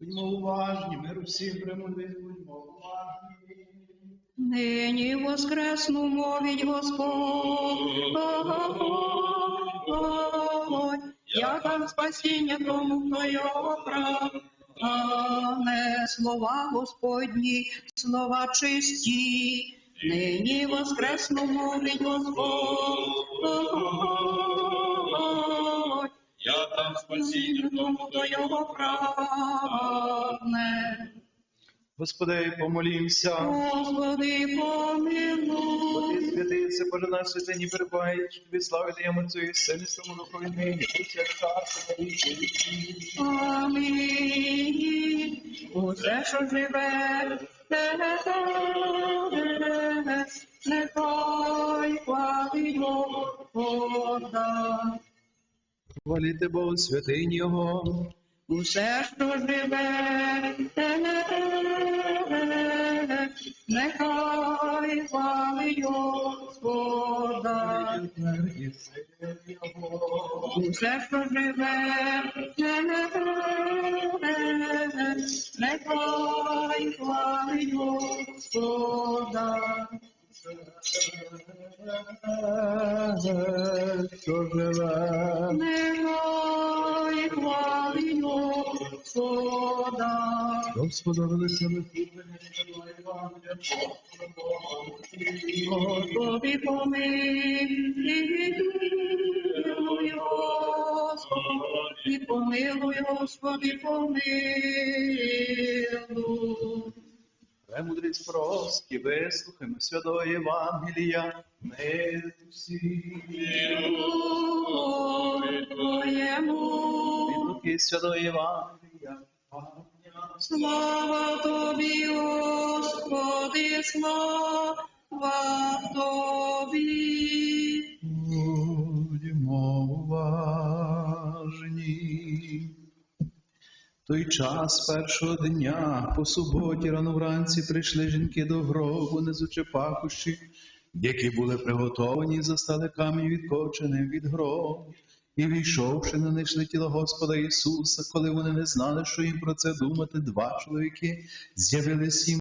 Будьмо уважні, миру всім примудрись, будьмо уважні. Нині воскресну мовить Господь, яка спасіння тому, хто його прагне. Слова Господні, слова чисті, нині воскресну мовить Господь, спасіння тому, хто його прагне. Господи, помолімся. Господи, помилуй. святий, це Боже наш святині перебуває, що тобі слави даємо Цю і силі тому духові нині, тут як царство на віки. Амінь. Усе, що живе, нехай хвалить Господа. Хваліте Богу святинь Його. Усе, що живе, нехай хвалить Господа. Усе, що живе, нехай хвалить Господа. Що живе. Нехай хвалить Господа. Господа величини Господи, помилуй, Господи, помилуй, Господи, помилуй. Премудрість прості, вислухаймо святого Євангелія, всім. Господь Твоєму. Луки святого Євангелія. Слава Тобі, Господи, слава Тобі. Той час першого дня по суботі рано вранці прийшли жінки до гробу, незучи пахущі, які були приготовані, застали камінь відкоченим від гробу. І війшовши, на знайшли тіло Господа Ісуса, коли вони не знали, що їм про це думати, два чоловіки з'явились їм